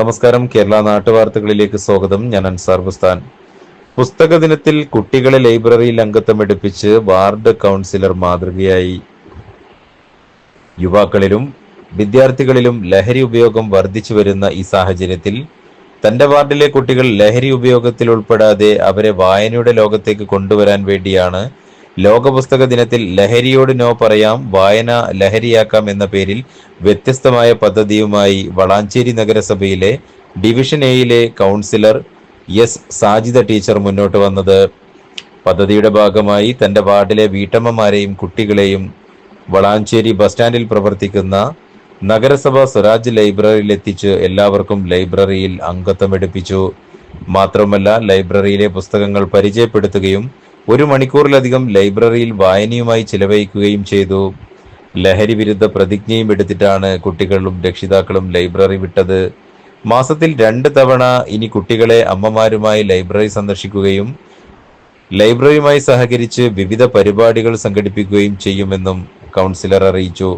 നമസ്കാരം. കേരള നാട്ടുവാർത്തകളിലേക്ക് സ്വാഗതം. ഞാൻ അൻസാർ ബുസ്താൻ. പുസ്തക ദിനത്തിൽ കുട്ടികളെ ലൈബ്രറിയിൽ അംഗത്വം എടുപ്പിച്ച് വാർഡ് കൗൺസിലർ മാതൃകയായി. യുവാക്കളിലും വിദ്യാർത്ഥികളിലും ലഹരി ഉപയോഗം വർദ്ധിച്ചു വരുന്ന ഈ സാഹചര്യത്തിൽ തന്റെ വാർഡിലെ കുട്ടികൾ ലഹരി ഉപയോഗത്തിൽ ഉൾപ്പെടാതെ അവരെ വായനയുടെ ലോകത്തേക്ക് കൊണ്ടുവരാൻ വേണ്ടിയാണ് ലോക പുസ്തക ദിനത്തിൽ ലഹരിയോട് നോ പറയാം വായന ലഹരിയാക്കാം എന്ന പേരിൽ വ്യത്യസ്തമായ പദ്ധതിയുമായി വളാഞ്ചേരി നഗരസഭയിലെ ഡിവിഷൻ എയിലെ കൗൺസിലർ എസ് സാജിദ ടീച്ചർ മുന്നോട്ട് വന്നത്. പദ്ധതിയുടെ ഭാഗമായി തന്റെ വാർഡിലെ വീട്ടമ്മമാരെയും കുട്ടികളെയും വളാഞ്ചേരി ബസ് സ്റ്റാൻഡിൽ പ്രവർത്തിക്കുന്ന നഗരസഭ സ്വരാജ് ലൈബ്രറിയിൽ എത്തിച്ച് എല്ലാവർക്കും ലൈബ്രറിയിൽ അംഗത്വം എടുപ്പിച്ചു. മാത്രമല്ല ലൈബ്രറിയിലെ പുസ്തകങ്ങൾ പരിചയപ്പെടുത്തുകയും ഒരു മണിക്കൂറിലധികം ലൈബ്രറിയിൽ വായനയുമായി ചിലവഴിക്കുകയും ചെയ്തു. ലഹരി വിരുദ്ധ പ്രതിജ്ഞയും എടുത്തിട്ടാണ് കുട്ടികളും രക്ഷിതാക്കളും ലൈബ്രറി വിട്ടത്. മാസത്തിൽ രണ്ട് തവണ ഇനി കുട്ടികളെ അമ്മമാരുമായി ലൈബ്രറി സന്ദർശിക്കുകയും ലൈബ്രറിയുമായി സഹകരിച്ച് വിവിധ പരിപാടികൾ സംഘടിപ്പിക്കുകയും ചെയ്യുമെന്നും കൗൺസിലർ അറിയിച്ചു.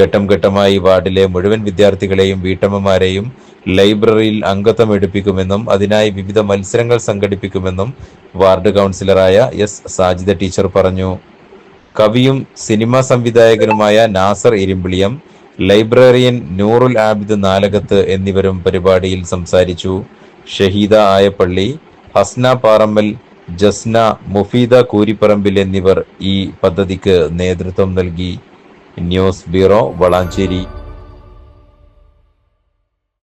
ഘട്ടം ഘട്ടമായി വാർഡിലെ മുഴുവൻ വിദ്യാർത്ഥികളെയും വീട്ടമ്മമാരെയും ലൈബ്രറിയിൽ അംഗത്വം എടുപ്പിക്കുമെന്നും അതിനായി വിവിധ മത്സരങ്ങൾ സംഘടിപ്പിക്കുമെന്നും വാർഡ് കൗൺസിലറായ എസ് സാജിദ ടീച്ചർ പറഞ്ഞു. കവിയും സിനിമാ സംവിധായകനുമായ നാസർ ഇരിമ്പിളിയം ലൈബ്രറിയൻ നൂറുൽ ആബിദ് നാലകത്ത് എന്നിവരും പരിപാടിയിൽ സംസാരിച്ചു. ഷഹീദ ആയപ്പള്ളി ഹസ്ന പാറമ്മൽ ജസ്ന മുഫീദ കൂരിപ്പറമ്പിൽ എന്നിവർ ഈ പദ്ധതിക്ക് നേതൃത്വം നൽകി. News bureau Valanchery.